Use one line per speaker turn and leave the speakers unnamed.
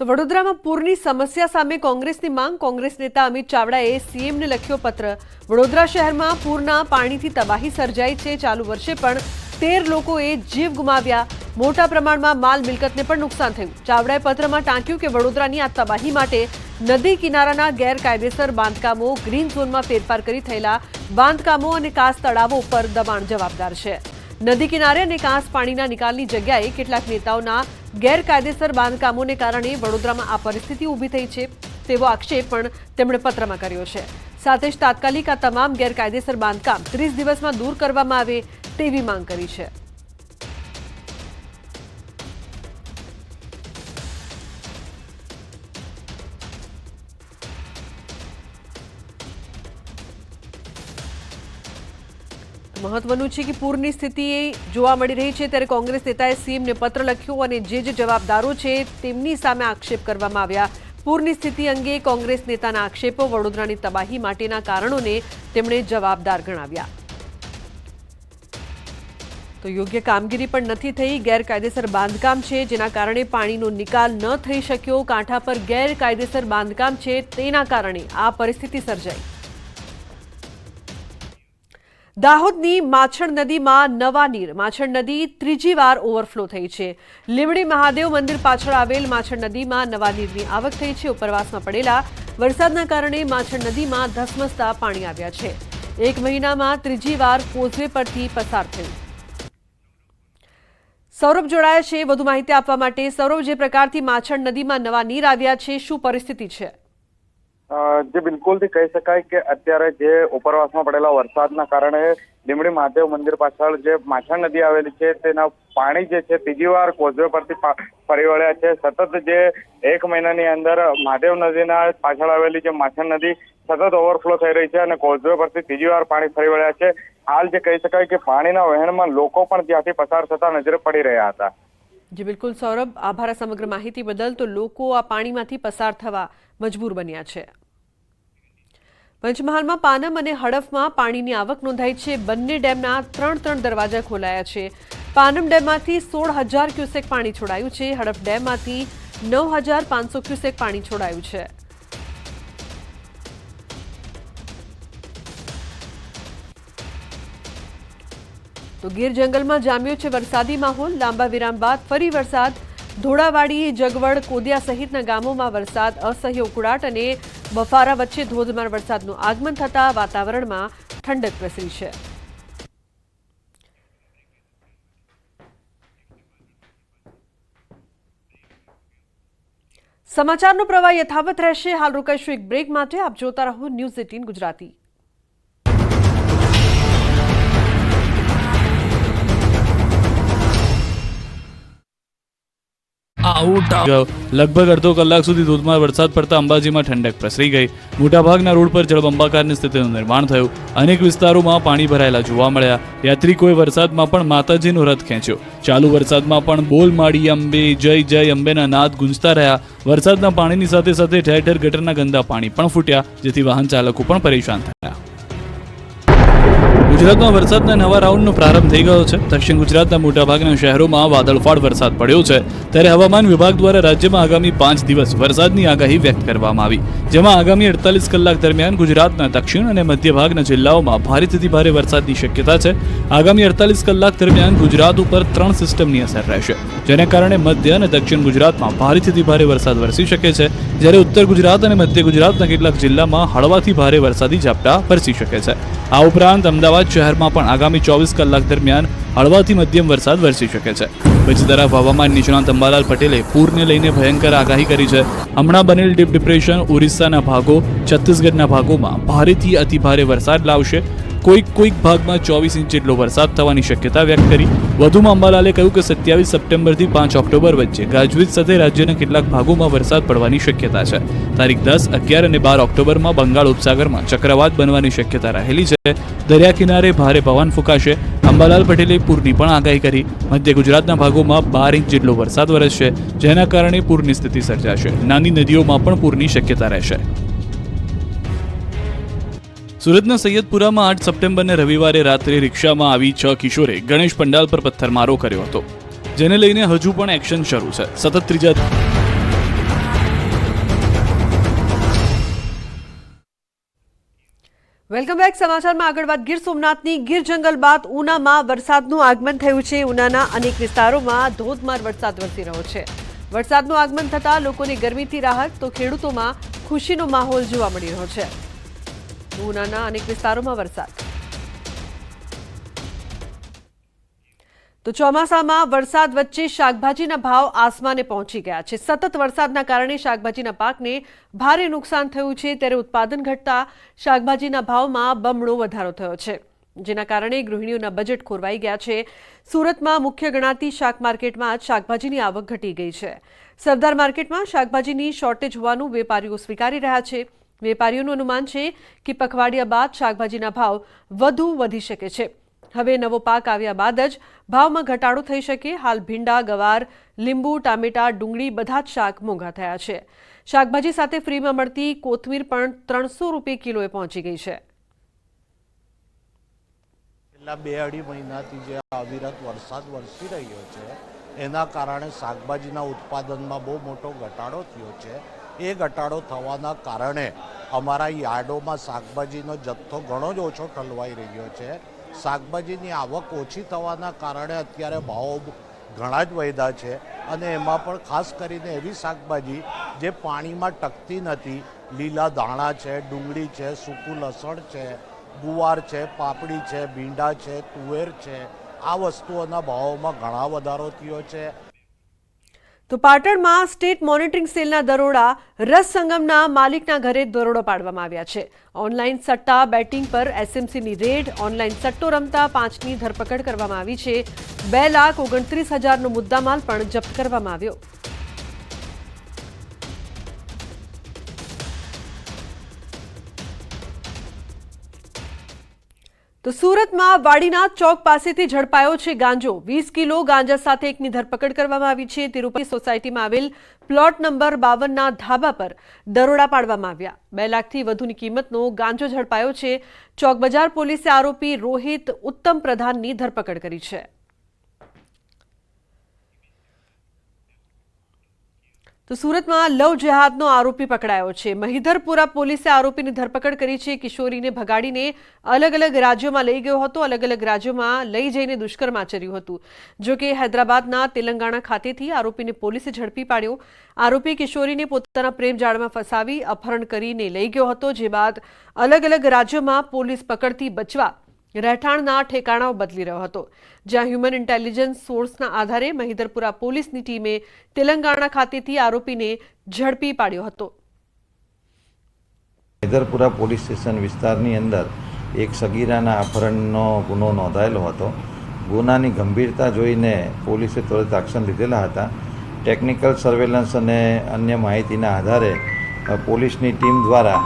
તો વડોદરામાં પૂરની સમસ્યા સામે કોંગ્રેસની માંગ. કોંગ્રેસ નેતા અમિત ચાવડાએ સીએમને લખ્યો પત્ર. વડોદરા શહેરમાં પૂરના પાણીથી તબાહી સર્જાઈ છે. ચાલુ વર્ષે પણ તેર લોકોએ જીવ ગુમાવ્યા. મોટા પ્રમાણમાં માલ મિલકતને પણ નુકસાન થયું. ચાવડાએ પત્રમાં ટાંક્યું કે વડોદરાની આ તબાહી માટે નદી કિનારાના ગેરકાયદેસર બાંધકામો, ગ્રીન ઝોનમાં ફેરફાર કરી થયેલા બાંધકામો અને કાસ તળાવો ઉપર દબાણ જવાબદાર છે. નદી કિનારે અને કાંસ પાણીના નિકાલની જગ્યાએ કેટલાક નેતાઓના ગેરકાયદેસર બાંધકામોને કારણે વડોદરામાં આ પરિસ્થિતિ ઊભી થઈ છે તેવો આક્ષેપ પણ તેમણે પત્રમાં કર્યો છે. સાથે જ તાત્કાલિક આ તમામ ગેરકાયદેસર બાંધકામ ત્રીસ દિવસમાં દૂર કરવામાં આવે તેવી માંગ કરી છે. મહત્વનું છે કે પૂરની સ્થિતિ જોવા મળી રહી છે. ત્યારે કોંગ્રેસ નેતાએ સીએમને પત્ર લખ્યો અને જે જે જવાબદારો છે તેમની સામે આક્ષેપ કરવામાં આવ્યા. પૂરની સ્થિતિ અંગે કોંગ્રેસ નેતાના આક્ષેપો વડોદરાની તબાહી માટેના કારણોને તેમણે જવાબદાર ગણાવ્યા. તો યોગ્ય કામગીરી પણ નથી થઈ. ગેરકાયદેસર બાંધકામ છે જેના કારણે પાણીનો નિકાલ ન થઈ શક્યો. કાંઠા પર ગેરકાયદેસર બાંધકામ છે તેના કારણે આ પરિસ્થિતિ સર્જાઈ. દાહોદની માછણ નદીમાં નવા નીર. માછણ નદી ત્રીજી વાર ઓવરફ્લો થઈ છે. લીમડી મહાદેવ મંદિર પાછળ આવેલ માછણ નદીમાં નવા નીરની આવક થઈ છે. ઉપરવાસમાં પડેલા વરસાદના કારણે માછણ નદીમાં ધસમસતા પાણી આવ્યા છે. એક મહિનામાં ત્રીજી વાર કોઝવે પરથી પસાર થયું. સૌરભ જોડાયા છે. વધુ માહિતી આપવા માટે સૌરભ, જે પ્રકારથી માછણ નદીમાં નવા નીર આવ્યા છે, શું પરિસ્થિતિ છે?
જે બિલકુલથી કહી શકાય કે અત્યારે જે ઉપરવાસમાં પડેલા વરસાદના કારણે લીમડી મહાદેવ મંદિર પાછળ જે માછણ નદી આવેલી છે, તેના પાણી જે છે, ત્રીજી વાર કોઝવે પરથી ફરી વળ્યા છે. સતત જે એક મહિનાની અંદર મહાદેવ નદીના પાછળ આવેલી જે માછણ નદી સતત ઓવરફ્લો થઈ રહી છે અને કોઝવે પરથી ત્રીજી વાર પાણી ફરી વળ્યા છે. હાલ જે કહી શકાય કે પાણીના વહેણમાં લોકો પણ ત્યાંથી પસાર થતા નજરે પડી રહ્યા હતા.
જી, બિલકુલ, સૌરભ. આભાર સમગ્ર માહિતી બદલ. તો લોકો આ પાણીમાંથી પસાર થવા મજબૂર બન્યા છે. પંચમહાલમાં પાનમ અને હડફમાં પાણીની આવક નોંધાઈ છે. બંને ડેમના ત્રણ ત્રણ દરવાજા ખોલાયા છે. પાનમ ડેમમાંથી સોળ હજાર ક્યુસેક પાણી છોડાયું છે. હડફ ડેમમાંથી નવ હજાર પાંચસો ક્યુસેક પાણી છોડાયું છે. તો ગીર જંગલમાં જામ્યો છે વરસાદી માહોલ. લાંબા વિરામ બાદ ફરી વરસાદ. ધોળાવાડી, જગવડ, કોદિયા સહિતના ગામોમાં વરસાદ, અસહ્ય ઉકળાટ અને બફારા વચ્ચે ધોધમાર વરસાદનું આગમન થતાં વાતાવરણમાં ઠંડક પ્રસરી છે. સમાચારનો પ્રવાહ યથાવત રહેશે. હાલ રોકાઈશું એક બ્રેક માટે. આપ જોતા રહો ન્યૂઝ એટીન ગુજરાતી.
આઉટ લગભગ અડધો કલાક સુધી ધોધમાર વરસાદ પડતા અંબાજીમાં ઠંડક પ્રસરી ગઈ. મોટાભાગના રોડ પર જળબંબાકારની સ્થિતિનું નિર્માણ થયું. અનેક વિસ્તારોમાં પાણી ભરાયેલા જોવા મળ્યા. યાત્રિકોએ વરસાદમાં પણ માતાજીનો રથ ખેંચ્યો. ચાલુ વરસાદમાં પણ બોલ માડી અંબે, જય જય અંબેના નાદ ગુંજતા રહ્યા. વરસાદના પાણીની સાથે સાથે ઠેર ઠેર ગટરના ગંદા પાણી પણ ફૂટ્યા, જેથી વાહન ચાલકો પણ પરેશાન થયા. ગુજરાતમાં વરસાદના નવા રાઉન્ડનો પ્રારંભ થઈ ગયો છે. દક્ષિણ ગુજરાતના મોટાભાગના શહેરોમાં વાદળફાળ વરસાદ પડ્યો છે. ત્યારે હવામાન વિભાગ દ્વારા રાજ્યમાં આગામી પાંચ દિવસ વરસાદની આગાહી વ્યક્ત કરવામાં આવી. જેમાં આગામી અડતાલીસ કલાક દરમિયાન ગુજરાતના દક્ષિણ અને મધ્ય ભાગના જિલ્લાઓમાં ભારેથી ભારે વરસાદની શક્યતા છે. આગામી અડતાલીસ કલાક દરમિયાન ગુજરાત ઉપર ત્રણ સિસ્ટમની અસર રહેશે. જેને કારણે મધ્ય અને દક્ષિણ ગુજરાતમાં ભારેથી ભારે વરસાદ વરસી શકે છે. જ્યારે ઉત્તર ગુજરાત અને મધ્ય ગુજરાતના કેટલાક જિલ્લામાં હળવાથી ભારે વરસાદી ઝાપટા વરસી શકે છે. આ ઉપરાંત અમદાવાદ શહેરમાં પણ આગામી ચોવીસ કલાક દરમિયાન હળવાથી મધ્યમ વરસાદ વરસી શકે છે. બીજી તરફ હવામાન નિષ્ણાંત અંબાલાલ પટેલે પૂરને લઈને ભયંકર આગાહી કરી છે. હમણાં બનેલ ડીપ ડિપ્રેશન ઓરિસ્સાના ભાગો, છત્તીસગઢના ભાગોમાં ભારેથી અતિભારે વરસાદ લાવશે. કોઈક કોઈક ભાગમાં ચોવીસ ઇંચ જેટલો વરસાદ થવાની શક્યતા વ્યક્ત કરી. વધુમાં અંબાલાલે કહ્યું કે સત્યાવીસ સપ્ટેમ્બરથી પાંચ ઓક્ટોબર વચ્ચે ગાજવીજ સાથે રાજ્યના કેટલાક ભાગોમાં વરસાદ પડવાની શક્યતા છે. તારીખ દસ, અગિયાર અને બાર ઓક્ટોબરમાં બંગાળ ઉપસાગરમાં ચક્રવાત બનવાની શક્યતા રહેલી છે. દરિયા કિનારે ભારે પવન ફૂંકાશે. અંબાલાલ પટેલે પૂરની પણ આગાહી કરી. મધ્ય ગુજરાતના ભાગોમાં બાર ઇંચ જેટલો વરસાદ વરસશે, જેના કારણે પૂરની સ્થિતિ સર્જાશે. નાની નદીઓમાં પણ પૂરની શક્યતા રહેશે. સુરતના સૈયદપુરામાં આઠ સપ્ટેમ્બરને રવિવારે રાત્રે રિક્ષામાં આવી છ કિશોરે ગણેશ પંડાલ પર પથ્થરમારો કર્યો હતો. જેને લઈને હજુ પણ એક્શન શરૂ છે. સતત ત્રીજા
વેલકમ બેક. સમાચારમાં આગળ વાત ગીર સોમનાથની. ગીર જંગલ બાદ ઉનામાં વરસાદનું આગમન થયું છે. ઉનાના અનેક વિસ્તારોમાં ધોધમાર વરસાદ વરસી રહ્યો છે. વરસાદનું આગમન થતાં લોકોની ગરમીથી રાહત, તો ખેડૂતોમાં ખુશીનો માહોલ જોવા મળી રહ્યો છે. ઉનાના અનેક વિસ્તારોમાં વરસાદ. તો ચોમાસામાં વરસાદ વચ્ચે શાકભાજીના ભાવ આસમાને પહોંચી ગયા છે. સતત વરસાદના કારણે શાકભાજીના પાકને ભારે નુકસાન થયું છે. ત્યારે ઉત્પાદન ઘટતા શાકભાજીના ભાવમાં બમણો વધારો થયો છે. જેના કારણે ગૃહિણીઓના બજેટ ખોરવાઈ ગયા છે. સુરતમાં મુખ્ય ગણાતી શાક માર્કેટમાં જ શાકભાજીની આવક ઘટી ગઈ છે. સરદાર માર્કેટમાં શાકભાજીની શોર્ટેજ હોવાનું વેપારીઓ સ્વીકારી રહ્યા છે. વેપારીઓનું અનુમાન છે કે પખવાડિયા બાદ શાકભાજીના ભાવ વધુ વધી શકે છે. હવે નવો પાક આવ્યા બાદ જ ભાવમાં ઘટાડો થઈ શકે. હાલ ભીંડા, ગવાર, લીંબુ, ટામેટા, ડુંગળી બધા જ શાક મોંઘા થયા છે. શાકભાજી સાથે ફ્રીમાં મળતી કોથમીર પણ ત્રણસો રૂપિયા કિલોએ પહોંચી ગઈ છે.
બે અઢી મહિનાથી જે અવિરત વરસાદ વરસી રહ્યો છે, એના કારણે શાકભાજીના ઉત્પાદનમાં બહુ મોટો ઘટાડો થયો છે. એ ઘટાડો થવાના કારણે અમારા યાર્ડોમાં શાકભાજીનો જથ્થો ઘણો જ ઓછો ઠલવાઈ રહ્યો છે. શાકભાજીની આવક ઓછી થવાના કારણે અત્યારે ભાવો ઘણા જ વધ્યા છે અને એમાં પણ ખાસ કરીને એવી શાકભાજી જે પાણીમાં ટકતી નથી. લીલા ધાણા છે, ડુંગળી છે, સૂકું લસણ છે, ગુવાર છે, પાપડી છે, ભીંડા છે, તુવેર છે. આ વસ્તુઓના ભાવોમાં ઘણા વધારો થયો છે.
તો પાટણમાં સ્ટેટ મોનિટરિંગ સેલના દરોડા રસ સંગમના માલિકના ઘરે દરોડો પાડવામાં આવ્યા છે. ઓનલાઈન સટ્ટા, બેટિંગ પર એસએમસીની રેડ, ઓનલાઈન સટ્ટો રમતા પાંચની ધરપકડ કરવામાં આવી છે. બે લાખ ઓગણત્રીસ હજારનો મુદ્દામાલ પણ જપ્ત કરવામાં આવ્યો. તો સુરતમાં વાડીના ચોક પાસેથી ઝડપાયો છે ગાંજો. વીસ કિલો ગાંજા સાથે એકની ધરપકડ કરવામાં આવી છે. તિરુપતિ સોસાયટીમાં આવેલ પ્લોટ નંબર બાવનના ધાબા પર દરોડા પાડવામાં આવ્યા. બે લાખથી વધુની કિંમતનો ગાંજો ઝડપાયો છે. ચોક બજાર પોલીસે આરોપી રોહિત ઉત્તમ પ્રધાનની ધરપકડ કરી છે. તો સુરતમાં લવ જેહાદનો આરોપી પકડાયો છે. મહિધરપુરા પોલીસે આરોપીની ધરપકડ કરી છે. કિશોરીને ભગાડીને અલગ અલગ રાજ્યોમાં લઈ ગયો હતો. અલગ અલગ રાજ્યોમાં લઈ જઈને દુષ્કર્મ આચર્યું હતું. જો કે હૈદરાબાદના તેલંગાણા ખાતેથી આરોપીને પોલીસે ઝડપી પાડ્યો. આરોપી કિશોરીને પોતાના પ્રેમ જાળમાં ફસાવી, અપહરણ કરીને લઈ ગયો હતો. જે બાદ અલગ અલગ રાજ્યોમાં પોલીસ પકડથી બચવા રહેઠાણના ઠેકાણાઓ બદલી રહ્યો હતો, જ્યાં હ્યુમન ઇન્ટેલિજન્સ સોર્સના આધારે મહિધરપુરા પોલીસની ટીમે તેલંગાણા ખાતેથી આરોપીને ઝડપી પાડ્યો હતો.
મહિધરપુરા પોલીસ સ્ટેશન વિસ્તારની અંદર એક સગીરાના અપહરણનો ગુનો નોંધાયેલો હતો. ગુનાની ગંભીરતા જોઈને પોલીસે તરત એક્શન લીધેલા હતા. ટેકનિકલ સર્વેલન્સ અને અન્ય માહિતીના આધારે પોલીસની ટીમ દ્વારા